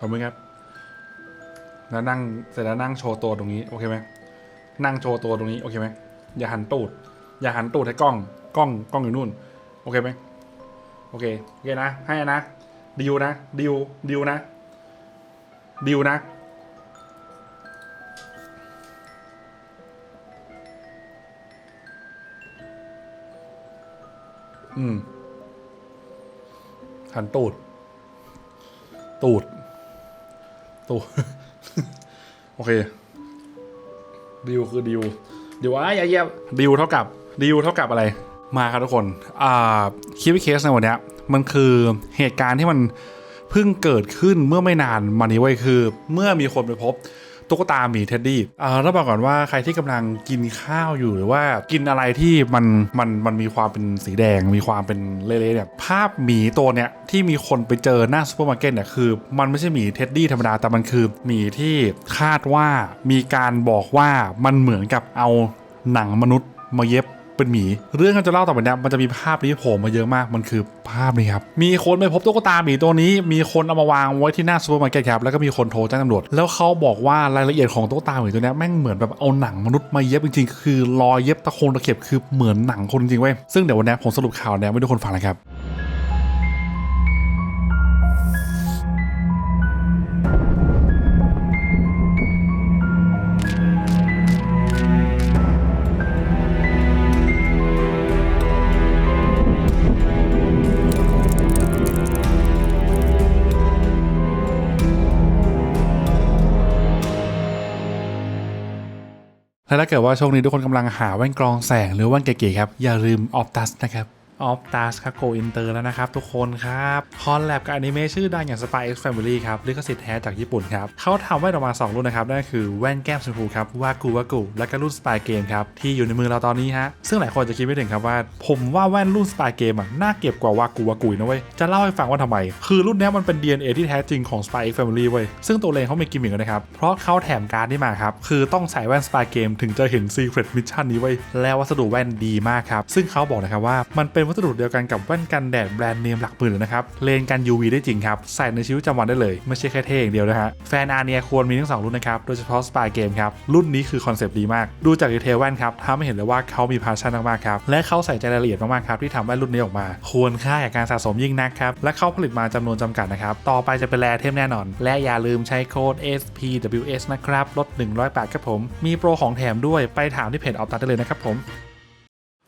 ขอบคุณครับ แล้วนั่งเสร็จแล้วนั่งโชว์ตัวตรงนี้ โอเคไหมนั่งโชว์ตัวตรงนี้โอเคไหมอย่าหันตูด อย่าหันตูดให้กล้อง กล้องกล้องอยู่นู่น โอเคไหมโอเคโอเคนะให้นะดิวนะดิวดิวนะดิวนะอืมหันตูด ตูด ตูโอเคดิวคือดิวดิวอะอย่าเยียบดิวเท่ากับดิวเท่ากับอะไร มาครับทุกคนอ่าคิวเคสในวันนี้มันคือเหตุการณ์ที่มันเพิ่งเกิดขึ้นเมื่อไม่นานมานี้ไว้ยคือ เมื่อมีคนไปพบ ตุ๊กตาหมีเท็ดดี้อ่าแล้วบอกก่อนว่าใครที่กำลังกินข้าวอยู่หรือว่ากินอะไรที่มันมันมันมีความเป็นสีแดง มีความเป็นเละๆเนี่ยภาพหมีตัวเนี้ยที่มีคนไปเจอหน้าซูเปอร์มาร์เก็ตเนี่ยคือมันไม่ใช่หมีเท็ดดี้ธรรมดาแต่มันคือหมีที่คาดว่ามีการบอกว่ามันเหมือนกับเอาหนังมนุษย์มาเย็บ เป็นหมี เรื่องที่จะเล่าต่อไปนี้มันจะมีภาพนี้โผล่มาเยอะมากมันคือภาพนี้ครับมีคนไปพบตุ๊กตาหมีตัวนี้ มีคนเอามาวางไว้ที่หน้าซูเปอร์มาร์เก็ตครับแล้วก็มีคนโทรแจ้งตำรวจแล้วเขาบอกว่ารายละเอียดของตุ๊กตาหมีตัวนี้แม่งเหมือนแบบเอาหนังมนุษย์มาเย็บจริงๆคือรอยเย็บตะโคนตะเข็บคือเหมือนหนังคนจริงๆเว้ยซึ่งเดี๋ยววันนี้ผมสรุปข่าวนี้ให้ทุกคนฟังนะครับ และถ้าเกิดว่าช่วงนี้ทุกคนกำลังหาแว่นกรองแสงหรือแว่นเก๋ๆครับ อย่าลืมออฟตัสนะครับ ออ t ตัสครับโกอินเตอร์แล้วนะครับทุกคนครับคอนแลบกับอนิเมะชื่อดังอย่าง Spy X Family ครับลิขสิทธิ์แท้จากญี่ปุ่นครับเขาทำแว่นออกมา 2 รุ่นนะครับ นั่นคือแว่นแก้มชมพูครับวากูวากูและก็รุ่น Spy Game ครับ ที่อยู่ในมือเราตอนนี้ฮะ ซึ่งหลายคนจะคิดไม่ถึงครับว่า ผมว่าแว่นรุ่น Spy Game อะน่าเก็บกว่าวากูวากูนะเว้ยจะเล่าให้ฟังว่าทำไม คือรุ่นนี้มันเป็น DNA ที่แท้จริงของ Spy X Family เว้ยซึ่งตัวเลงเขามีกิมมิคด้วยนะครับเพราะเขาแถมการ์ดนี่มาครับคือต้องใส่แว่น Spy Game ถึงจะเห็น Secret Mission นี้เว้ยแล้ววัสดุแว่นดีมากครับซึ่งเขาบอกนะครับว่ามันเป็นวัสดุเดียวกันกับแว่นกันแดดแบรนด์เนมหลักหมื่นเลยนะครับ เลนกัน UV ได้จริงครับ ใส่ในชีวิตประจำวันได้เลย ไม่ใช่แค่เท่อย่างเดียวนะฮะ แฟนอาเนียควรมีทั้งสองรุ่นนะครับ โดยเฉพาะ Spy Game ครับ รุ่นนี้คือคอนเซปต์ดีมาก ดูจากดีเทลแว่นครับทำให้เห็นเลยว่าเขามีพาชั่นมากๆครับ และเขาใส่ใจรายละเอียดมากๆครับที่ทำแว่นรุ่นนี้ออกมา ควรค่ากับการสะสมยิ่งนักครับ และเขาผลิตมาจำนวนจำกัดนะครับ ต่อไปจะเป็นแรเทมแน่นอน และอย่าลืมใช้โค้ด SPWS นะครับ ลด 100บาทครับผม มีโปรของแถมด้วย ไปถามที่เพจออฟตัดได้เลยนะครับผม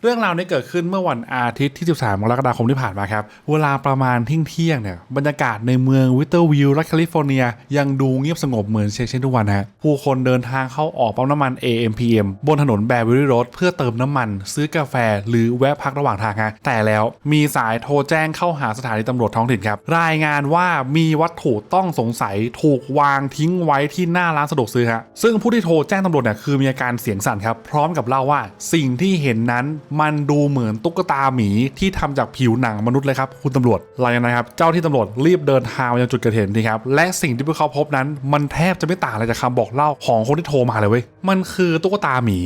เรื่องราวนี้เกิดขึ้นเมื่อวันอาทิตย์ที่ 13 กรกฎาคมที่ผ่านมาครับ เวลาประมาณเที่ยงเที่ยงเนี่ย บรรยากาศในเมืองวิเตอร์วิลและแคลิฟอร์เนีย ยังดูเงียบสงบเหมือนเช่นทุกวันฮะ ผู้คนเดินทางเข้าออกปั๊มน้ำมัน AMPM บนถนนแบร์วิลลี่โรดเพื่อเติมน้ำมัน ซื้อกาแฟ หรือแวะพักระหว่างทางฮะ แต่แล้วมีสายโทรแจ้งเข้าหาสถานีตำรวจท้องถิ่นครับ รายงานว่ามีวัตถุต้องสงสัยถูกวางทิ้งไว้ที่หน้าร้านสะดวกซื้อฮะ ซึ่งผู้ที่โทรแจ้งตำรวจเนี่ยคือมีอาการเสียงสั่นครับ พร้อมกับเล่าว่าสิ่งที่เห็นนั้นมันดูเหมือนตุ๊กตาหมีที่ทำจากผิวหนังมนุษย์เลยครับคุณตำรวจหลังจากนั้นครับเจ้าที่ตำรวจรีบเดินทางมายังจุดเกิดเหตุนี่ครับและสิ่งที่พวกเขาพบนั้น มันแทบจะไม่ต่างอะไรจากคำบอกเล่าของคนที่โทรมาเลยเว้ยมันคือตุ๊กตาหมี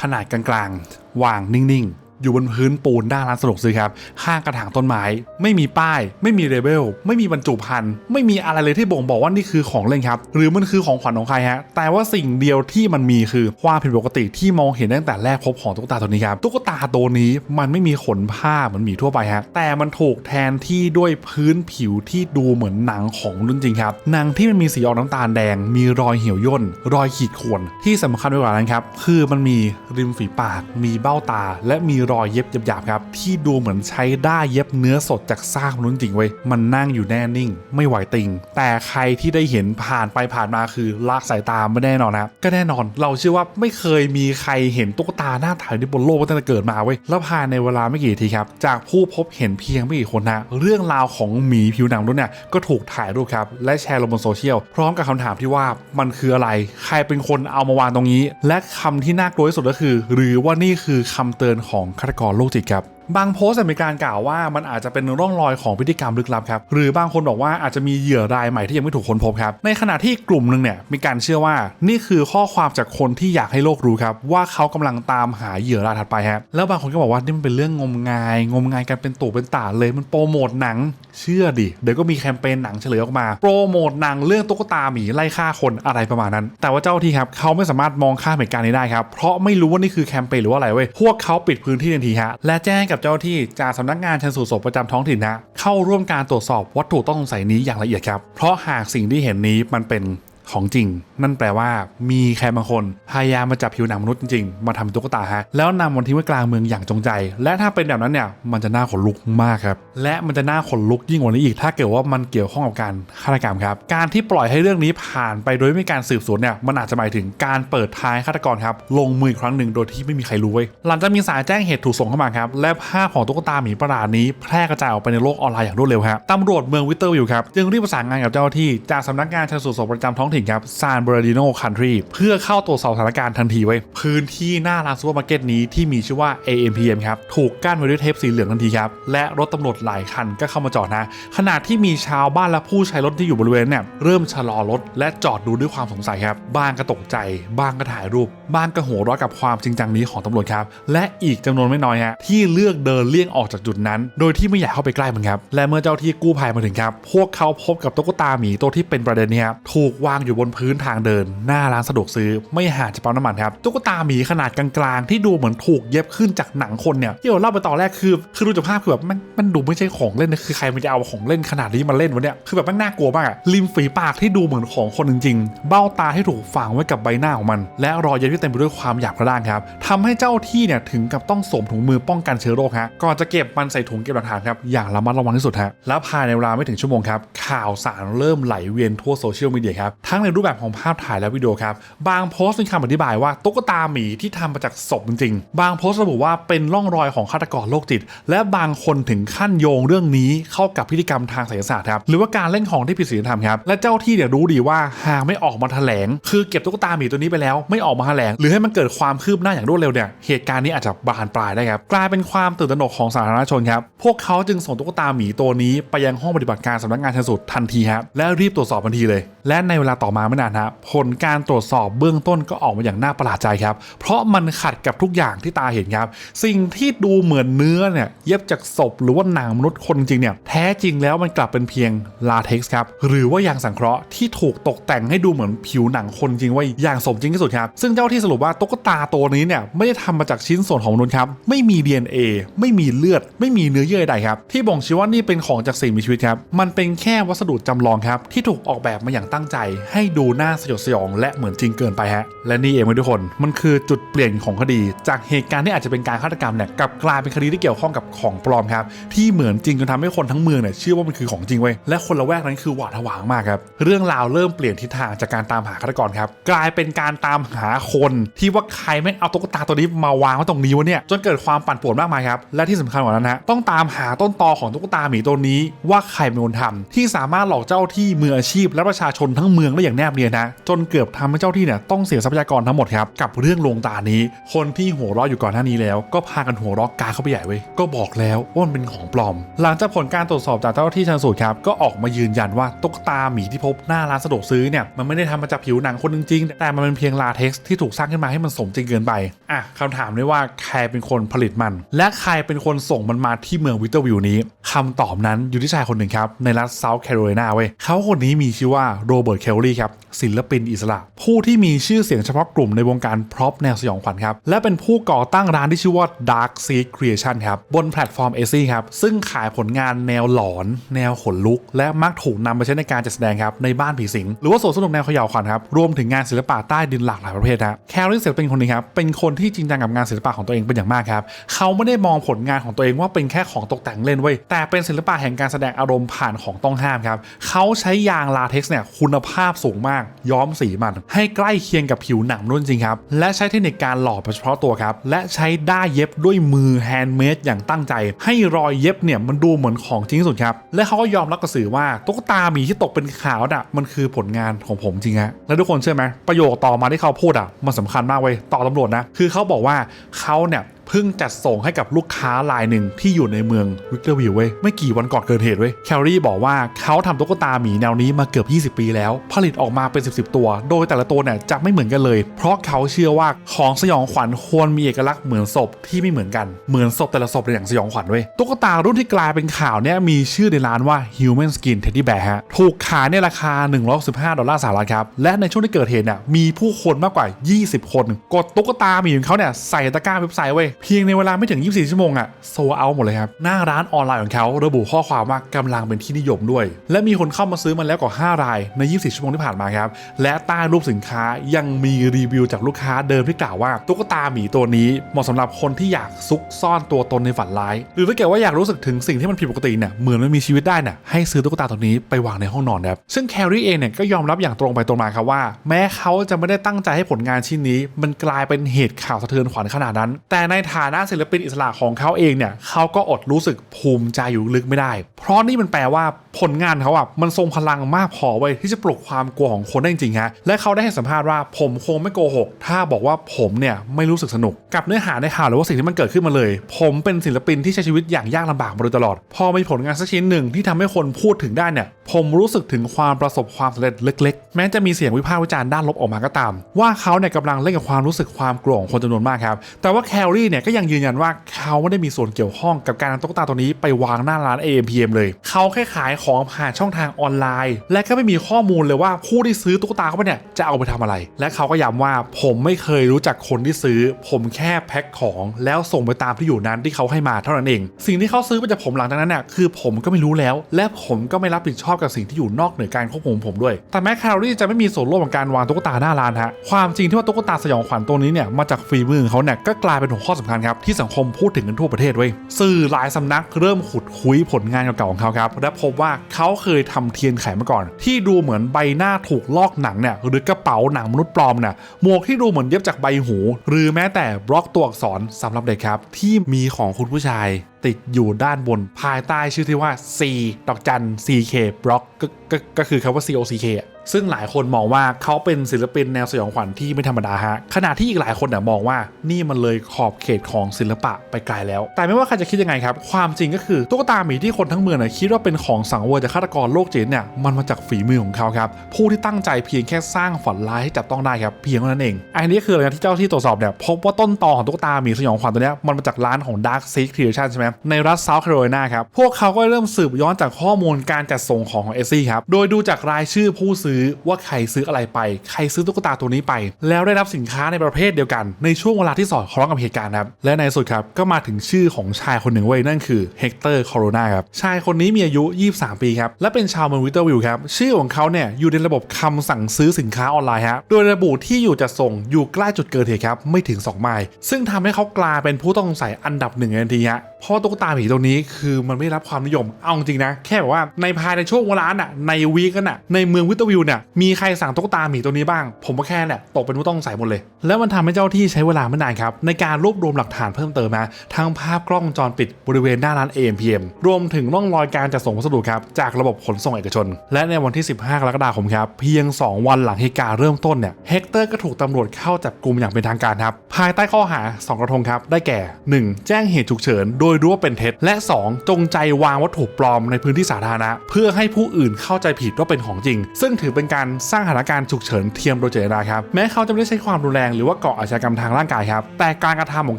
ขนาดกลางๆวางนิ่งๆ อยู่บนพื้นปูนด้านร้านสะดวกซื้อครับข้างกระถางต้นไม้ ไม่มีป้าย ไม่มีเลเบลไม่มีบรรจุภัณฑ์ไม่มีอะไรเลยที่บ่งบอกว่านี่คือของเล่นครับ หรือมันคือของขวัญของใครฮะแต่ว่าสิ่งเดียวที่มันมีคือความผิดปกติที่มองเห็นตั้งแต่แรกพบของตุ๊กตาตัวนี้ครับตุ๊กตาตัวนี้มันไม่มีขนผ้าเหมือนหมีทั่วไปฮะแต่มันถูกแทนที่ด้วยพื้นผิวที่ดูเหมือนหนังของรุ่นจริงครับหนังที่มันมีสีออกน้ำตาลแดง มีรอยเหี่ยวย่นรอยขีดข่วนที่สำคัญไปกว่านั้นครับคือมันมีริมฝีปาก มีเบ้าตา และมีรอยเย็บหยาบๆครับ ที่ดูเหมือนใช้ด้าเย็บเนื้อสดจากซากมนุษย์จริงเว้ยมันนั่งอยู่แน่นิ่ง ไม่ไหวติง แต่ใครที่ได้เห็นผ่านไปผ่านมาคือลากสายตาไม่แน่นอนนะก็แน่นอนเราเชื่อว่าไม่เคยมีใครเห็นตุ๊กตาหน้าถ่ายนี้บนโลกตั้งแต่เกิดมาเว้ยแล้วภายในเวลาไม่กี่ทีครับ จากผู้พบเห็นเพียงไม่กี่คนนะเรื่องราวของหมีผิวหนังรุ่นเนี่ยก็ถูกถ่ายรูปครับและแชร์ลงบนโซเชียลพร้อมกับคำถามที่ว่ามันคืออะไร ใครเป็นคนเอามาวางตรงนี้ และคำที่น่ากลัวที่สุดก็คือ หรือว่านี่คือคำเตือนของฆาตกรโรคจิตครับ บางโพสต์มีการกล่าวว่ามันอาจจะเป็นร่องรอยของพฤติกรรมลึกลับครับหรือบางคนบอกว่าอาจจะมีเหยื่อรายใหม่ที่ยังไม่ถูกค้นพบครับในขณะที่กลุ่มหนึ่งเนี่ยมีการเชื่อว่านี่คือข้อความจากคนที่อยากให้โลกรู้ครับว่าเขากำลังตามหาเหยื่อรายถัดไปฮะแล้วบางคนก็บอกว่านี่มันเป็นเรื่องงมงาย งมงายกันเป็นตู่เป็นตาเลยมันโปรโมทหนังเชื่อดิเดี๋ยวก็มีแคมเปญหนังเฉลยออกมาโปรโมทหนังเรื่องตุ๊กตาหมีไล่ฆ่าคนอะไรประมาณนั้น แต่ว่าเจ้าที่ครับเขาไม่สามารถมองข้ามเหตุการณ์นี้ได้ครับเพราะไม่รู้ว่านี่คือแคมเปญหรือว่าอะไรเว้ยพวกเขาปิดพื้นที่ทันทีฮะและแจ้งกับเจ้าที่จากสำนักงานชันสูตรศพประจำท้องถิ่นนะ เข้าร่วมการตรวจสอบวัตถุต้องสงสัยนี้อย่างละเอียดครับ เพราะหากสิ่งที่เห็นนี้มันเป็นของจริง นั่นแปลว่ามีใครบางคนพยายามมาจับผิวหนังมนุษย์จริงๆ มาทำเป็นตุ๊กตาฮะ แล้วนำมันทิ้งไว้กลางเมืองอย่างจงใจ และถ้าเป็นแบบนั้นเนี่ย มันจะน่าขนลุกมากครับ และมันจะน่าขนลุกยิ่งกว่านี้อีก ถ้าเกิดว่ามันเกี่ยวข้องกับการฆาตกรรมครับ การที่ปล่อยให้เรื่องนี้ผ่านไปโดยไม่มีการสืบสวนเนี่ย มันอาจจะหมายถึงการเปิดท้ายฆาตกรครับ ลงมืออีกครั้งหนึ่งโดยที่ไม่มีใครรู้เว้ยหลังจากมีสายแจ้งเหตุถูกส่งเข้ามาครับ และภาพของตุ๊กตาหมีประหลาดนี้แพร่กระจายออกไปในโลกออนไลน์อย่างรวดเร็วครับตำรวจเมืองวิเตอร์วิวครับ จึงรีบประสานงานกับเจ้าหน้าที่จากสำนักงานชันสูตรศพประจำท้องถิ่นครับซานบรดิโนคันทรีเพื่อเข้าตรวจสอบสถานการณ์ทันทีไว้ พื้นที่หน้าร้านซูเปอร์มาร์เก็ตนี้ที่มีชื่อว่า AMPM ครับ ถูกกั้นไว้ด้วยเทปสีเหลืองทันทีครับ และรถตำรวจหลายคันก็เข้ามาจอดนะ ขณะที่มีชาวบ้านและผู้ใช้รถที่อยู่บริเวณเนี่ยเริ่มชะลอรถและจอดดูด้วยความสงสัยครับ บ้างก็ตกใจ บ้างก็ถ่ายรูป บ้างก็หัวเร้อกับความจริงจังนี้ของตำรวจครับ และอีกจำนวนไม่น้อยฮะที่เลือกเดินเลี่ยงออกจากจุดนั้น โดยที่ไม่อยากเข้าไปใกล้มันครับ และเมื่อเจ้าที่กู้ภัยมาถึงครับ พวกเขาพบกับตุ๊กตาหมีตัวที่เป็นประเด็นเนี้ครับถูกวางอยู่บนพื้นทางเดิน หน้าร้านสะดวกซื้อไม่ห่างจากปั๊มน้ำมันครับตุ๊กตาหมีขนาดกลางๆ ที่ดูเหมือนถูกเย็บขึ้นจากหนังคนเนี่ยที่เราเล่าไปตอนแรกคือ คือดูจากภาพคือแบบมันมันดูไม่ใช่ของเล่นนะคือใครมันจะเอาของเล่นขนาดนี้มาเล่นวะเนี่ยคือแบบมันน่ากลัวมากอะริมฝีปากที่ดูเหมือนของคนจริงๆ เบ้าตาที่ถูกฝังไว้กับใบหน้าของมัน และรอยเย็บที่เต็มไปด้วยความหยาบกระด้างครับทำให้เจ้าที่เนี่ยถึงกับต้องสวมถุงมือป้องกันเชื้อโรคฮะก่อนจะเก็บมันใส่ถุงเก็บหลักฐานครับอย่างระมัดระวังที่สุดฮะแล้วภายในเวลาไม่ถึงชั่วโมงครับข่าวสารเริ่มไหลเวียนทั่วโซเชียลมีเดียครับทั้งในรูปแบบของภาพถ่ายและวิดีโอครับ บางโพสต์มีคำอธิบายว่าตุ๊กตาหมีที่ทำมาจากศพจริงๆ บางโพสต์ระบุว่าเป็นร่องรอยของฆาตกรโรคจิต และบางคนถึงขั้นโยงเรื่องนี้เข้ากับพิธีกรรมทางไสยศาสตร์ครับ หรือว่าการเล่นของที่ผิดศีลธรรมครับ และเจ้าที่เนี่ยรู้ดีว่าหากไม่ออกมาแถลง คือเก็บตุ๊กตาหมีตัวนี้ไปแล้ว ไม่ออกมาแถลง หรือให้มันเกิดความคืบหน้าอย่างรวดเร็วเนี่ย เหตุการณ์นี้อาจจะบานปลายได้ครับ กลายเป็นความตื่นตระหนกของสาธารณชนครับ พวกเขาจึงส่งตุ๊กตาหมีตัวนี้ไปยังห้องปฏิบัติการสำนักงานชันสูตรทันทีครับ และรีบตรวจสอบทันทีเลย และในเวลาต่อมาไม่นานฮะผลการตรวจสอบเบื้องต้นก็ออกมาอย่างน่าประหลาดใจครับ เพราะมันขัดกับทุกอย่างที่ตาเห็นครับ สิ่งที่ดูเหมือนเนื้อเนี่ยเย็บจากศพหรือว่าหนังมนุษย์คนจริงเนี่ยแท้จริงแล้วมันกลับเป็นเพียงลาเท็กซ์ครับหรือว่ายางสังเคราะห์ที่ถูกตกแต่งให้ดูเหมือนผิวหนังคนจริงไว้อย่างสมจริงที่สุดครับซึ่งเจ้าที่สรุปว่าตุ๊กตาตัวนี้เนี่ยไม่ได้ทำมาจากชิ้นส่วนของมนุษย์ครับไม่มี DNA ไม่มีเลือด ไม่มีเนื้อเยื่อใดครับที่บ่งชี้ว่านี่เป็นของจากสิ่งมีชีวิตครับมันเป็นแค่วัสดุจำลองครับที่ถูกออกแบบมาอย่างตั้งใจให้ดูน่าสยดสยองและเหมือนจริงเกินไปฮะ และนี่เองเว้ยทุกคนมันคือจุดเปลี่ยนของคดี จากเหตุการณ์ที่อาจจะเป็นการฆาตกรรมเนี่ยกลับกลายเป็นคดีที่เกี่ยวข้องกับของปลอมครับที่เหมือนจริงจนทำให้คนทั้งเมืองเนี่ยเชื่อว่ามันคือของจริงเว้และคนละแวกนั้นคือหวาดผวามากครับเรื่องราวเริ่มเปลี่ยนทิศทางจากการตามหาฆาตกรครับกลายเป็นการตามหาคนที่ว่าใครแม่เอาตุ๊กตาตัวนี้มาวางไว้ตรงนี้วะเนี่ยจนเกิดความปั่นป่วนมากมายครับและที่สำคัญกว่านั้นฮะต้องตามหาต้นตอของตุ๊กตาหมีตัวนี้ ว่าใครเป็นคนทำที่สามารถหลอกเจ้าที่มืออาชีพและประชาชนทั้งเมืองได้อย่างแนบเนียนนะจนเกือบทำให้เจ้าที่เนี่ยต้องเสียทรัพยากรทั้งหมดครับกับเรื่องลงตานี้ คนที่หัวเราะอยู่ก่อนหน้านี้แล้ว ก็พากันหัวเราะกาเข้าไปใหญ่เว้ยก็บอกแล้วว่ามันเป็นของปลอม หลังจากผลการตรวจสอบจากเจ้าที่ชันสูตรครับก็ออกมายืนยันว่าตุ๊กตาหมีที่พบหน้าร้านสะดวกซื้อเนี่ยมันไม่ได้ทำมาจากผิวหนังคนจริงๆแต่มันเป็นเพียงลาเท็กซ์ที่ถูกสร้างขึ้นมาให้มันสมจริงเกินไปอะคำถามด้วยว่าใครเป็นคนผลิตมัน และใครเป็นคนส่งมันมาที่เมืองวิเตอร์วิวนี้คำตอบนั้นอยู่ที่ชายคนหนึ่งครับในรัฐเซาท์แคโรไลนาเว้ยเขาคนนี้มีชื่อว่าโรเบิร์ตเคลลี่ครับศิลปินอิสระ ผู้ที่มีชื่อเสียงเฉพาะกลุ่มในวงการพร็อพแนวสยองขวัญครับ และเป็นผู้ก่อตั้งร้านที่ชื่อว่า Dark Seed Creation ครับบนแพลตฟอร์ม a อซครับ ซึ่งขายผลงานแนวหลอน แนวขนลุก และมักถูกนำไปใช้ในการจัดแสดงครับในบ้านผีสิง หรือว่าสวนสนุกแนวเขย่าวขวัญครับรวมถึงงานศิลปะใต้ดินหลากหลายประเภทฮะแคลรี่ศิลปินคนนี้ครับเป็นคนที่จริงจังกับงานศิลปะของตัวเองเป็นอย่างมากครับเขาไม่ได้มองผลงานของตัวเองว่าเป็นแค่ของตกแต่งเล่นเว้ยแต่เป็นศิลปะแห่งการแสดงอารมณ์ผ่านของต้องห้ามครับเขาใช้ยางลาเท็กซ์เนี่ยคุณภาพสูงมากย้อมสีมัน ให้ใกล้เคียงกับผิวหนังนุ่นจริงครับ และใช้เทคนิคการหล่อเฉพาะตัวครับ และใช้ด้ายเย็บด้วยมือแฮนด์เมดอย่างตั้งใจ ให้รอยเย็บเนี่ยมันดูเหมือนของจริงสุดครับ และเขาก็ยอมรับกับสื่อว่าตุ๊กตาหมีที่ตกเป็นข่าวน่ะมันคือผลงานของผมจริงฮะแล้วทุกคนเชื่อไหมประโยคต่อมาที่เขาพูดอะมันสำคัญมากเว้ยต่อตำรวจนะคือเขาบอกว่าเขาเนี่ย เพิ่งจัดส่งให้กับลูกค้ารายหนึ่งที่อยู่ในเมืองวิกเตอร์วิวเว้ยไม่กี่วันก่อนเกิดเหตุเว้ยแคลรี่บอกว่าเขาทำตุ๊กตาหมีแนวนี้มาเกือบ 20 ปีแล้ว ผลิตออกมาเป็น 10ๆตัว โดยแต่ละตัวเนี่ยจะไม่เหมือนกันเลย เพราะเขาเชื่อว่าของสยองขวัญควรมีเอกลักษณ์เหมือนศพที่ไม่เหมือนกันเหมือนศพแต่ละศพในอย่างสยองขวัญเว้ยตุ๊กตารุ่นที่กลายเป็นข่าวเนี่ยมีชื่อในร้านว่า Human Skin Teddy Bear ฮะถูกขายในราคา165ดอลลาร์สหรัฐครับและในช่วงที่เกิดเหตุเนี่ยมีผู้คนมากกว่า 20 คน กดตุ๊กตาหมีของเขาเนี่ยใส่ตะกร้าเว็บไซต์เว้ยเพียงในเวลาไม่ถึง 24 ชั่วโมงอะโซเอาหมดเลยครับ หน้าร้านออนไลน์ของเขาระบุข้อความว่ากำลังเป็นที่นิยมด้วย และมีคนเข้ามาซื้อมันแล้วกว่า 5 รายใน 24 ชั่วโมงที่ผ่านมาครับ และใต้รูปสินค้ายังมีรีวิวจากลูกค้าเดิมที่กล่าวว่าตุ๊กตาหมีตัวนี้เหมาะสำหรับคนที่อยากซุกซ่อนตัวตนในฝันร้าย หรือถ้าเกิดว่าอยากรู้สึกถึงสิ่งที่มันผิดปกติเนี่ยเหมือนมันมีชีวิตได้เนี่ยให้ซื้อตุ๊กตาตัวนี้ไปวางในห้องนอนครับซึ่งแครี่เองเนี่ยก็ยอมรับอย่างตรงไปตรงมาครับว่า แม้เขาจะไม่ได้ตั้งใจให้ผลงานชิ้นนี้ มันกลายเป็นเหตุข่าวสะเทือนขวัญขนาดนั้น แต่ในฐานะศิลปินอิสระของเขาเองเนี่ยเขาก็อดรู้สึกภูมิใจอยู่ลึกไม่ได้ เพราะนี่มันแปลว่าผลงานเขาอะมันทรงพลังมากพอไว้ที่จะปลุกความกลัวของคนได้จริงฮะและเขาได้ให้สัมภาษณ์ว่าผมคงไม่โกหก ถ้าบอกว่าผมเนี่ยไม่รู้สึกสนุก กับเนื้อหาในข่าวหรือว่าสิ่งที่มันเกิดขึ้นมาเลย ผมเป็นศิลปินที่ใช้ชีวิตอย่างยากลำบากมาโดยตลอด พอมีผลงานสักชิ้นหนึ่งที่ทำให้คนพูดถึงได้เนี่ยผมรู้สึกถึงความประสบความสำเร็จเล็ก ๆ แม้จะมีเสียงวิพากษ์วิจารณ์ด้านลบออกมาก็ตาม ว่าเขาเนี่ยกำลังเล่นกับความรู้สึกความกลัวของคนจำนวนมากครับแต่ว่าแคลรี่เนี่ยก็ยังยืนยันว่าเขาไม่ได้มีส่วนเกี่ยวข้องกับการนำตุ๊กตาตัวนี้ไปวางหน้าร้าน AMPM เลย เขาแค่ขายของผ่านช่องทางออนไลน์ และก็ไม่มีข้อมูลเลยว่าผู้ที่ซื้อตุ๊กตาเขาไปเนี่ยจะเอาไปทำอะไร และเขาก็ย้ำว่าผมไม่เคยรู้จักคนที่ซื้อ ผมแค่แพ็คของแล้วส่งไปตามที่อยู่นั้นที่เขาให้มาเท่านั้นเอง สิ่งที่เขาซื้อไปจากผมหลังจากนั้นน่ะคือผมก็ไม่รู้แล้ว และผมก็ไม่รับผิดชอบกับสิ่งที่อยู่นอกเหนือการควบคุมผมด้วย แต่แม้แคลรี่จะไม่มีส่วนร่วมกับการวางตุ๊กตาหน้าร้านฮะความจริงที่ว่าตุ๊กตาสยองขวัญตัวนี้เนี่ยมาจากฝีมือของเขาเนี่ยก็กลายเป็นหัวข้อสำคัญครับที่สังคมพูดถึงกันทั่วประเทศเว้ยสื่อหลายสำนักเริ่มขุดคุยผลงานเก่าๆของเขาครับและพบว่าเขาเคยทำเทียนไขมาก่อน ที่ดูเหมือนใบหน้าถูกลอกหนังเนี่ยหรือกระเป๋าหนังมนุษย์ปลอมเนี่ยหมวกที่ดูเหมือนเย็บจากใบหู หรือแม้แต่บล็อกตัวอักษรสำหรับเด็กครับที่มีของคุณผู้ชายติดอยู่ด้านบนภายใต้ชื่อที่ว่า C ดอกจัน CK Block ก็ก็ก็คือคำว่า COCK ซึ่งหลายคนมองว่าเขาเป็นศิลปินแนวสยองขวัญที่ไม่ธรรมดาฮะขณะที่อีกหลายคนเนี่ยมองว่านี่มันเลยขอบเขตของศิลปะไปไกลแล้ว แต่ไม่ว่าใครจะคิดยังไงครับ ความจริงก็คือตุ๊กตาหมีที่คนทั้งเมืองเนี่ยคิดว่าเป็นของสังเวยจากฆาตกรโรคจิตเนี่ยมันมาจากฝีมือของเขาครับผู้ที่ตั้งใจเพียงแค่สร้างฝันร้ายให้จับต้องได้ครับเพียงเท่านั้นเองอันนี้คือหลังจากที่เจ้าที่ตรวจสอบเนี่ยพบว่าต้นตอของตุ๊กตาหมีสยองขวัญตัวเนี้ยมันมาจากร้านของ Dark Seek Creation ใช่ไหมในรัฐ South Carolina ครับพวกเขาก็เริ่มสืบย้อนจากข้อมูลการจัดส่งของของเอซี่ครับโดยดูจากรายชื่อผู้ซื้อว่าใครซื้ออะไรไป ใครซื้อตุ๊กตาตัวนี้ไป แล้วได้รับสินค้าในประเภทเดียวกัน ในช่วงเวลาที่สอดคล้องกับเหตุการณ์ครับ และในสุดครับ ก็มาถึงชื่อของชายคนหนึ่งเว้นั่นคือเฮกเตอร์คอโรนาครับ ชายคนนี้มีอายุ 23 ปีครับ และเป็นชาวเมืองวิเตอร์วิลครับ ชื่อของเขาเนี่ยอยู่ในระบบคำสั่งซื้อสินค้าออนไลน์ฮะ โดยระบุที่อยู่จะส่งอยู่ใกล้จุดเกิดเหตุครับ ไม่ถึง 2 ไมล์ ซึ่งทำให้เขากลายเป็นผู้ต้องสงสัยอันดับหนึ่งในทันทีฮะเพราะตุ๊กตาหมีตัวนี้คือมันไม่รับความนิยม เอาจริงนะ แค่แบบว่าในภายในช่วงเวลาน่ะ ในวีกันน่ะ ในเมืองวิตเตอร์วิลเนี่ย มีใครสั่งตุ๊กตาหมีตัวนี้บ้าง ผมก็แค่เนี่ยตกเป็นผู้ต้องสงสัยหมดเลย แล้วมันทำให้เจ้าที่ใช้เวลาไม่นานครับ ในการรวบรวมหลักฐานเพิ่มเติมนะทั้งภาพกล้องจรปิดบริเวณหน้าร้าน AMPM รวมถึงร่องรอยการจัดส่งพัสดุครับ จากระบบขนส่งเอกชน และในวันที่ 15 กรกฎาคมครับ เพียง 2 วันหลังเหตุการณ์เริ่มต้นเนี่ย เฮกเตอร์ก็ถูกตำรวจเข้าจับกลุ่มอย่างเป็นทางการครับ ภายใต้ข้อหา 2 กระทงครับ ได้แก่ 1. แจ้งเหตุฉุกเฉินโดยยรู้ว่าเป็นเท็จ และ 2. จงใจวางวัตถุปลอมในพื้นที่สาธารณะ เพื่อให้ผู้อื่นเข้าใจผิดว่าเป็นของจริง ซึ่งถือเป็นการสร้างสถานการณ์ฉุกเฉินเทียมโดยเจตนาครับแม้เขาจะไม่ได้ใช้ความรุนแรงหรือว่าก่ออาชญากรรมทางร่างกายครับแต่การกระทำของ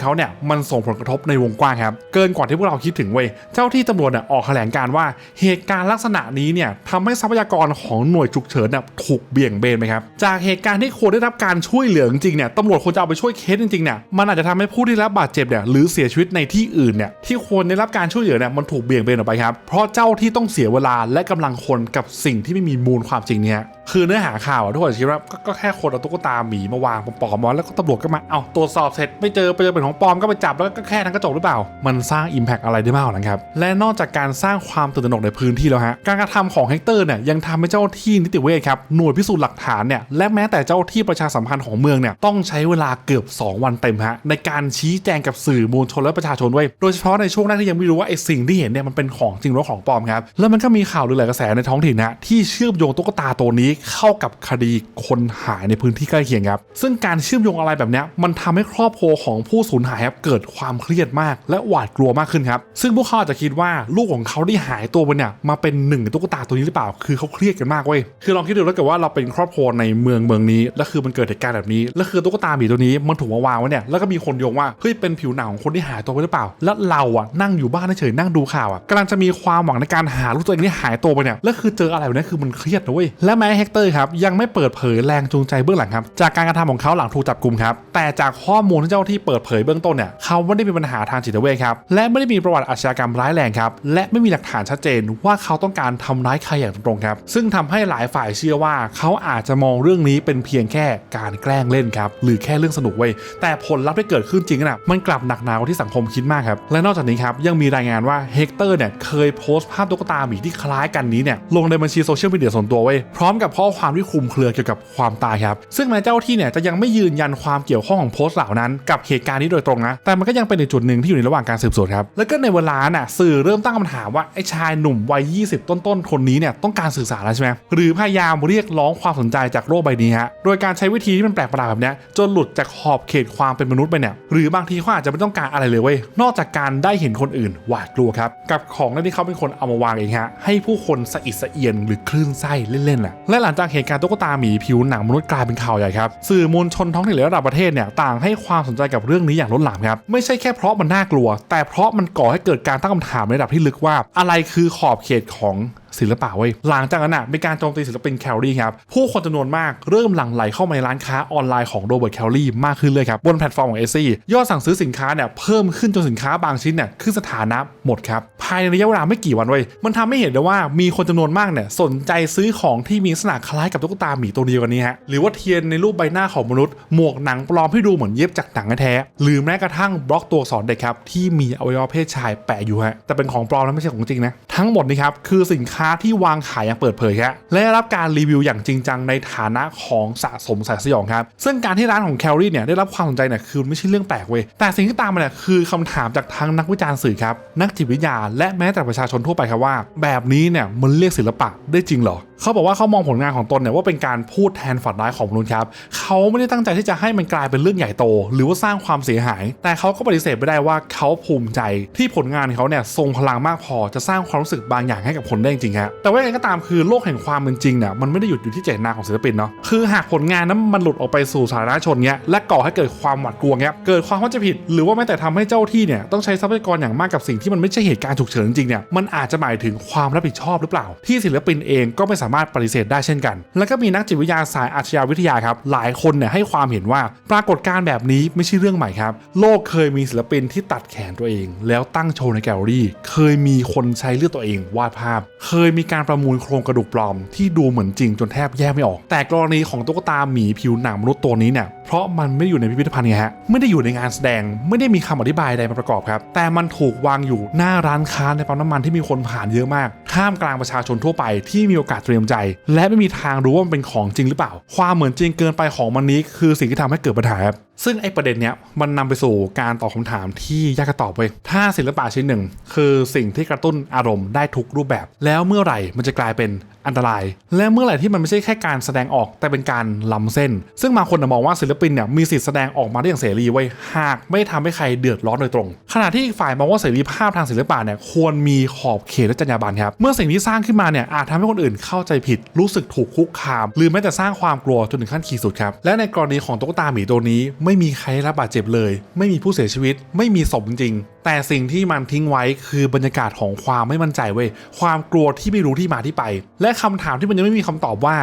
เขาเนี่ยมันส่งผลกระทบในวงกว้างครับเกินกว่าที่พวกเราคิดถึงเว้ยเจ้าที่ตำรวจเนี่ยออกแถลงการว่าเหตุการณ์ลักษณะนี้เนี่ยทำให้ทรัพยากรของหน่วยฉุกเฉินเนี่ยถูกเบี่ยงเบนไปครับจากเหตุการณ์ที่ควรได้รับการช่วยเหลือจริงเนี่ยตำรวจควรจะเอาไปช่วยเคสจริงๆเนี่ยมันอาจจะทำให้ผู้ที่ได้รับบาดเจ็บเนี่ยหรือเสียชีวิตในที่อื่นเนี่ยที่ควรได้รับการช่วยเหลือเนี่ยมันถูกเบี่ยงเบนออกไปครับ เพราะเจ้าที่ต้องเสียเวลาและกำลังคนกับสิ่งที่ไม่มีมูลความจริงเนี่ย คือเนื้อหาข่าวอะทุกคนคิดว่าก็ก็แค่คนเอาตุ๊กตาหมีมาวางปลอมๆแล้วก็ตำรวจก็มาเอาตรวจสอบเสร็จไม่เจอไปเจอเป็นของปลอมก็ไปจับแล้วก็แค่นั้นก็จบหรือเปล่า มันสร้าง Impact อะไรได้มากกว่านั้นครับและนอกจากการสร้างความตื่นตระหนกในพื้นที่แล้วฮะการกระทำของเฮกเตอร์เนี่ยยังทำให้เจ้าที่นิติเวชครับหน่วยพิสูจน์หลักฐานเนี่ยและแม้แต่เจ้าที่ประชาสัมพันธ์ของเมืองเนี่ยต้องใช้เวลาเกือบ 2 วันเต็มฮะในการชี้แจงกับสื่อมวลชนและประชาชนไว้ยโดยเฉพาะในช่วงแรกที่ยังไม่รู้ว่าไอ้สิ่งที่เห็นเนี่ยมันเป็นของจริงหรือของปลอมครับแล้วมันก็มีข่าวหรือหลายกระแสในท้องถิ่นนะที่เชื่อมโยงตุ๊กตาตัวนี้เข้ากับคดีคนหายในพื้นที่ใกล้เคียงครับ ซึ่งการเชื่อมโยงอะไรแบบนี้มันทำให้ครอบครัวของผู้สูญหายครับเกิดความเครียดมาก และหวาดกลัวมากขึ้นครับ ซึ่งพวกเขาอาจจะคิดว่าลูกของเขาที่หายตัวไปเนี่ยมาเป็นหนึ่งตุ๊กตาตัวนี้หรือเปล่า คือเขาเครียดกันมากเว้ย คือลองคิดดูแล้วกันว่าเราเป็นครอบครัวในเมืองเมืองนี้ แล้วคือมันเกิดเหตุการณ์แบบนี้ แล้วคือตุ๊กตาหมีตัวนี้มันถูกมาวางไว้เนี่ย แล้วก็มีคนโยงว่า เฮ้ย เป็นผิวหนังของคนที่หายตัวไปหรือเปล่า แล้วเราอะนั่งอยู่บ้านเฉยๆนั่งดูข่าวอะกำลังจะมีความหวังในการหาลูกตัวเองที่หายตัวไปเนี่ย แล้วคือเจออะไรแบบนี้คือมันเครียดนะเว้ย และแม้เฮกเตอร์ครับยังไม่เปิดเผยแรงจูงใจเบื้องหลังครับจากการกระทำของเขาหลังถูกจับกลุ่มครับแต่จากข้อมูลที่เจ้าที่เปิดเผยเบื้องต้นเนี่ยเขาไม่ได้มีปัญหาทางจิตเวชครับและไม่ได้มีประวัติอาชญากรรมร้ายแรงครับและไม่มีหลักฐานชัดเจนว่าเขาต้องการทำร้ายใครอย่างตรงๆครับซึ่งทำให้หลายฝ่ายเชื่อว่าเขาอาจจะมองเรื่องนี้เป็นเพียงแค่การแกล้งเล่นครับหรือแค่เรื่องสนุกเว้ยแต่ผลลัพธ์ที่เกิดขึ้นจริงน่ะมันกลับหนักหนากว่าที่สังคมคิดมากครับและนอกจากนี้ครับยังมีรายงานว่าเฮกเตอร์เนี่ยเคยโพสต์ภาพตุ๊กตาหมีที่คล้ายกันนี้เนี่ยลงในบัญชีโซเชียลมีเดียส่วนตัวไว้ยพร้อมกับข้อความที่คลุมเครือเกี่ยวกับความตายครับ ซึ่งแม้เจ้าที่เนี่ยจะยังไม่ยืนยันความเกี่ยวข้องของโพสต์เหล่านั้น กับเหตุการณ์นี้โดยตรงนะ แต่มันก็ยังเป็นอีกจุดหนึ่งที่อยู่ในระหว่างการสืบสวนครับ แล้วก็ในเวลาน่ะสื่อเริ่มตั้งคำถามว่าไอ้ชายหนุ่มวัย 20 ต้นๆคนนี้เนี่ยต้องการสื่อสารแล้วใช่ไหมหรือพยายามเรียกร้องความสนใจจากโลกใบนี้ฮะ โดยการใช้วิธีที่มันแปลกประหลาดแบบนี้จนหลุดจากขอบเขตความเป็นมนุษย์ไปเนี่ย หรือบางทีเขาอาจจะไม่ต้องการอะไรเลยเว้ย นอกจากการได้เห็นคนอื่นหวาดกลัวครับ กับของที่เขาเป็นคนเอามาวางเองฮะ ให้ผู้คนสะอิดสะเอียนหรือคลื่นไส้เล่นๆแหละและหลังจากเหตุการณ์ตุ๊กตาหมีผิวหนังมนุษย์กลายเป็นข่าวใหญ่ครับ สื่อมวลชนท้องถิ่นและระดับประเทศเนี่ยต่างให้ความสนใจกับเรื่องนี้อย่างล้นหลามครับ ไม่ใช่แค่เพราะมันน่ากลัว แต่เพราะมันก่อให้เกิดการตั้งคำถามในระดับที่ลึกว่า อะไรคือขอบเขตของ ศิลปะเว้ยหลังจากนั้นอะมีการโจมตีศิลปินแคลรี่ครับผู้คนจำนวนมากเริ่มหลั่งไหลเข้ามาในร้านค้าออนไลน์ของโรเบิร์ตแคลรี่มากขึ้นเลยครับบนแพลตฟอร์มของเอซี่ยอดสั่งซื้อสินค้าเนี่ยเพิ่มขึ้นจนสินค้าบางชิ้นเนี่ยขึ้นสถานะหมดครับภายในระยะเวลาไม่กี่วันเว้ยมันทำให้เห็นได้ว่ามีคนจำนวนมากเนี่ยสนใจซื้อของที่มีลักษณะคล้ายกับตุ๊กตาหมีตัวเดียวกันนี้ฮะหรือว่าเทียนในรูปใบหน้าของมนุษย์ หมวกหนังปลอมที่ดูเหมือนเย็บจากหนังแท้หรือแม้กระทั่งบล็อกตัวสอักษรเด็กครับที่มีอวัยวะเพศชายแปะอยู่ฮะแต่เป็นของปลอมแล้วไม่ใช่ของจริงนะทั้งหมดนี้ครับคือสินค้าที่วางขายอย่างเปิดเผยครับและได้รับการรีวิวอย่างจริงจังในฐานะของสะสมสายสยองครับ ซึ่งการที่ร้านของแคลรี่เนี่ยได้รับความสนใจเนี่ยคือไม่ใช่เรื่องแปลกเว้ย แต่สิ่งที่ตามมาเนี่ยคือคำถามจากทั้งนักวิจารณ์สื่อครับ นักจิตวิทยา และแม้แต่ประชาชนทั่วไปครับว่า แบบนี้เนี่ยมันเรียกศิลปะได้จริงหรอ เขาบอกว่าเขามองผลงานของตนเนี่ยว่าเป็นการพูดแทนฝันร้ายของมนุษย์ครับเขาไม่ได้ตั้งใจที่จะให้มันกลายเป็นเรื่องใหญ่โต หรือว่าสร้างความเสียหาย แต่เขาก็ปฏิเสธไม่ได้ว่าเขาภูมิใจที่ผลงานเขาเนี่ยทรงพลังมากพอจะสร้างความรู้สึกบางอย่างให้กับคนได้จริงๆฮะแต่ว่าอย่างก็ตามคือโลกแห่งความเป็นจริงเนี่ยมันไม่ได้หยุดอยู่ที่เจตนาของศิลปินเนาะคือหากผลงานนั้นมันหลุดออกไปสู่สาธารณชนเนี้ยและก่อให้เกิดความหวาดกลัวเนี้ยเกิดความเข้าใจผิด หรือว่าแม้แต่ทำให้เจ้าที่เนี่ยต้องใช้ทรัพยากรอย่างมากกับสิ่งที่มันไม่ใช่เหตุการณ์ฉุกเฉินจริงเนี่ยมันอาจจะหมายถึงความรับผิดชอบหรือเปล่า ที่ศิลปินเองก็ไม่สาามารถปฏิเสธได้เช่นกัน แล้วก็มีนักจิตวิทยาสายอาชญาวิทยาครับ หลายคนเนี่ยให้ความเห็นว่าปรากฏการณ์แบบนี้ไม่ใช่เรื่องใหม่ครับ โลกเคยมีศิลปินที่ตัดแขนตัวเอง แล้วตั้งโชว์ในแกลเลอรี่ เคยมีคนใช้เลือดตัวเองวาดภาพ เคยมีการประมูลโครงกระดูกปลอม ที่ดูเหมือนจริงจนแทบแยกไม่ออก แต่กรณีของตุ๊กตาหมีผิวหนังมนุษย์ตัวนี้เนี่ย เพราะมันไม่ได้อยู่ในพิพิธภัณฑ์ไงฮะไม่ได้อยู่ในงานแสดง ไม่ได้มีคำอธิบายใดมาประกอบครับ แต่มันถูกวางอยู่หน้าร้านค้าในปั๊มน้ำมันที่มีคนผ่านเยอะมากท่ามกลางประชาชนทั่วไปที่มีโอกาสเตรียมใจ และไม่มีทางรู้ว่ามันเป็นของจริงหรือเปล่า ความเหมือนจริงเกินไปของมันนี้คือสิ่งที่ทำให้เกิดปัญหาครับ ซึ่งไอ้ประเด็นเนี้ยมันนำไปสู่การตอบคำถามที่ยากจะตอบเว้ยถ้าศิลปะชิ้นหนึ่ง คือสิ่งที่กระตุ้นอารมณ์ได้ทุกรูปแบบ แล้วเมื่อไหร่มันจะกลายเป็นอันตราย และเมื่อไหร่ที่มันไม่ใช่แค่การแสดงออกแต่เป็นการล้ำเส้น ซึ่งบางคนมองว่าศิลปินเนี่ยมีสิทธิ์แสดงออกมาได้อย่างเสรีไว้ยหากไม่ทำให้ใครเดือดร้อนโดยตรง ขณะที่อีกฝ่ายมองว่าเสรีภาพทางศิลปะเนี่ยควรมีขอบเขตและจรรยาบรรณครับเมื่อสิ่งที่สร้างขึ้นมาเนี่ยอาจทำให้คนอื่นเข้าใจผิดรู้สึกถูกคุกคาม หรือแม้แต่สร้างความกลัวจนถึงขั้นขีดสุดครับและในกรณีของตุ๊กตาหมีตัวนี้ไไม่มีใครรับบาดเจ็บเลย ไม่มีผู้เสียชีวิต ไม่มีศพจริง แต่สิ่งที่มันทิ้งไว้คือบรรยากาศของความไม่มั่นใจเว้ยความกลัวที่ไม่รู้ที่มาที่ไป และคำถามที่มันยังไม่มีคำตอบว่า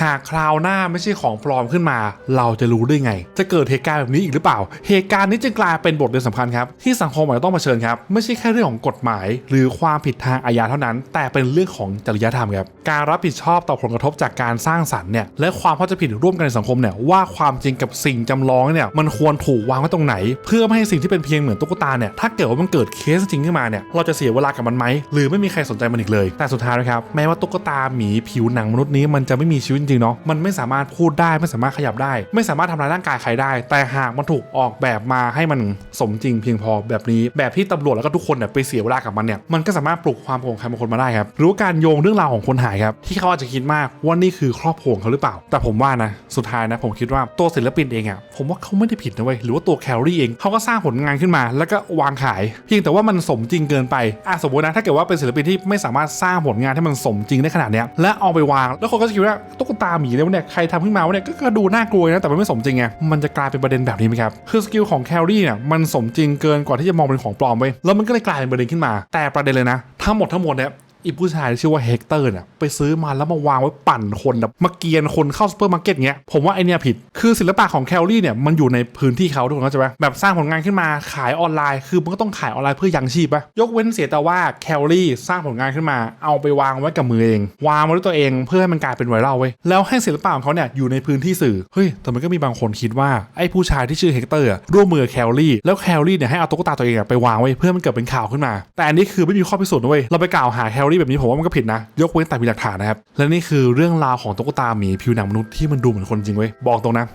หากคราวหน้าไม่ใช่ของปลอมขึ้นมา เราจะรู้ได้ไง จะเกิดเหตุการณ์แบบนี้อีกหรือเปล่า เหตุการณ์นี้จึงกลายเป็นบทเรียนสำคัญครับที่สังคมอาจจะต้องเผชิญครับไม่ใช่แค่เรื่องของกฎหมาย หรือความผิดทางอาญาเท่านั้น แต่เป็นเรื่องของจริยธรรมครับการรับผิดชอบต่อผลกระทบจากการสร้างสรรค์เนี่ยและความเข้าใจผิดร่วมกันในสังคมเนี่ยว่าความจริงกับสิ่งจำลองเนี่ยมันควรถูกวางไว้ตรงไหน เพื่อไม่ให้สิ่งที่เป็นเพียงเหมือนตุ๊กตาเนี่ยถ้าเกิดว่ามันเกิดเคสจริงขึ้นมาเนี่ยเราจะเสียเวลากับมันไหมหรือไม่มีใครสนใจมันอีกเลยแต่สุดท้ายนะครับแม้ว่าตุ๊กตาหมีผิวหนังมนุษย์นี้มันจะไม่มีชีวิตจริงเนาะมันไม่สามารถพูดได้ไม่สามารถขยับได้ ไม่สามารถทำร้ายร่างกายใครได้ แต่หากมันถูกออกแบบมาให้มันสมจริงเพียงพอแบบนี้แบบที่ตำรวจแล้วก็ทุกคนเนี่ยไปเสียเวลากับมันเนี่ยมันก็สามารถปลุกความโกรธใครบางคนมาได้ครับหรือว่าการโยงเรื่องราวของคนหายครับที่เขาอาจจะคิดมากว่านี่คือครอบครัวของเขาหรือเปล่า แต่ผมว่านะสุดท้ายนะผมคิดว่าตัวศิลปินเองอะผมว่าเขาไม่ได้ผิดนะเว้ยหรือว่าตัวแคลรี่เองเขาก็สร้างผลงานขึ้นมา แล้วก็วางขายเพียงแต่ว่ามันสมจริงเกินไปอะสมมตินะถ้าเกิดว่าเป็นศิลปินที่ไม่สามารถสร้างผลงานให้มันสมจริงได้ขนาดเนี้ยและเอาไปวาง แล้วคนก็จะคิดว่าตุ๊กตาหมีเนี่ยวะเนี่ยใครทำขึ้นมาวะเนี่ยก็ก็ดูน่ากลัวนะแต่มันไม่สมจริงไงมันจะกลายเป็นประเด็นแบบนี้ไหมครับคือสกิลของแคลรี่เนี่ยมันสมจริงเกินกว่าที่จะมองเป็นของปลอมไปแล้วมันก็เลยกลายเป็นประเด็นขึ้นมา แต่ประเด็นเลยนะ ทั้งหมดทั้งมวลเนี่ย อีผู้ชายที่ชื่อว่าเฮกเตอร์เนี่ยไปซื้อมาแล้วมาวางไว้ปั่นคนแบบมาเกียนคนเข้าซูเปอร์มาร์เก็ตเงี้ยผมว่าไอเนี่ยผิดคือศิลปะของแคลรี่เนี่ยมันอยู่ในพื้นที่เขาทุกคนเข้าใจไหมแบบสร้างผลงานขึ้นมาขายออนไลน์ คือมันก็ต้องขายออนไลน์เพื่อยังชีพปะยกเว้นเสียแต่ว่าแคลรี่สร้างผลงานขึ้นมา เอาไปวางไว้กับมือเอง วางไว้ด้วยตัวเองเพื่อให้มันกลายเป็นไวรัลเว้ยแล้วให้ศิลปะของเขาเนี่ยอยู่ในพื้นที่สื่อเฮ้ยแต่มันก็มีบางคนคิดว่าไอ้ผู้ชายที่ชื่อเฮกเตอร์อะร่วมมือแคลรี่แล้วแคลรี่เนี่ยให้เอาตุ๊กตาตัวเองไปวางไว้เพื่อมันเกิดเป็นข่าวขึ้นมา แต่อันนี้คือไม่มีข้อพิสูจน์เว้ยเราไปกล่าวหาแคลรี่แบบนี้ผมว่ามันก็ผิดนะ ยกเว้นแต่มีหลักฐานนะครับ และนี่คือเรื่องราวของตุ๊กตาหมีผิวหนังมนุษย์ที่มันดูเหมือนคนจริงเว้ยบอกตรงนะ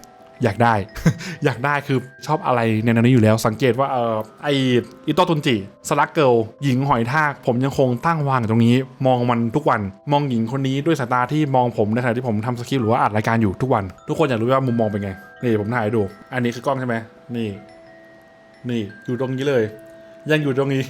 อยากได้ อยากได้คือชอบอะไรในนั้นนี้อยู่แล้วสังเกตว่าเออไออิโตตุนจิสลักเกิลหญิงหอยทาก ผมยังคงตั้งวางตรงนี้ มองมันทุกวัน มองหญิงคนนี้ด้วยสายตาที่มองผมในขณะที่ผมทำสคริปต์หรือว่าอัดรายการอยู่ทุกวัน ทุกคนอยากรู้ว่ามุมมองเป็นไง นี่ผมถ่ายดู อันนี้คือกล้องใช่ไหมนี่ นี่อยู่ตรงนี้เลย ยังอยู่ตรงนี้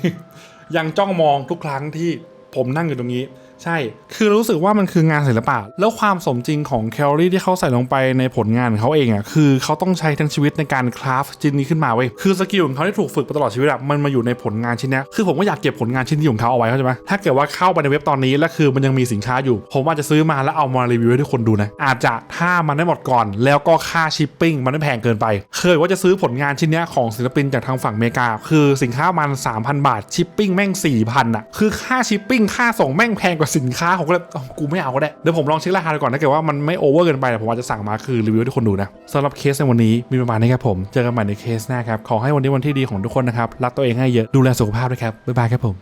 ยังจ้องมองทุกครั้งที่ ผมนั่งอยู่ตรงนี้ใช่ คือรู้สึกว่ามันคืองานศิลปะ แล้วความสมจริงของแคลอรี่ที่เขาใส่ลงไปในผลงานของเขาเองอะ คือเขาต้องใช้ทั้งชีวิตในการคราฟชิ้นนี้ขึ้นมาเว้ย คือสกิลของเขาที่ถูกฝึกมาตลอดชีวิตอะมันมาอยู่ในผลงานชิ้นนี้ คือผมก็อยากเก็บผลงานชิ้นนี้ของเขาเอาไว้เข้าใจไหมถ้าเกิดว่าเข้าไปในเว็บตอนนี้แล้วคือมันยังมีสินค้าอยู่ ผมอาจจะซื้อมาแล้วเอามารีวิวให้ทุกคนดูนะ อาจจะถ้ามันได้หมดก่อน แล้วก็ค่าชิปปิ้งมันไม่แพงเกินไป เคยว่าจะซื้อผลงานชิ้นนี้ของศิลปินจากทางฝั่งอเมริกา คือสินค้ามัน3,000 บาท ชิปปิ้งแม่ง4,000อะ คือค่าชิปปิ้งค่าส่งแม่งแพงกว่าสินค้าผมก็เลยกูไม่เอาก็ได้เดี๋ยวผมลองเช็คราคาดูก่อนถ้าเกิดว่ามันไม่โอเวอร์เกินไปผมอาจจะสั่งมาคือรีวิวให้ทุกคนดูนะสำหรับเคสในวันนี้มีประมาณนี้ครับผมเจอกันใหม่ในเคสหน้าครับขอให้วันนี้วันที่ดีของทุกคนนะครับรักตัวเองให้เยอะดูแลสุขภาพด้วยครับบ๊ายบายครับผม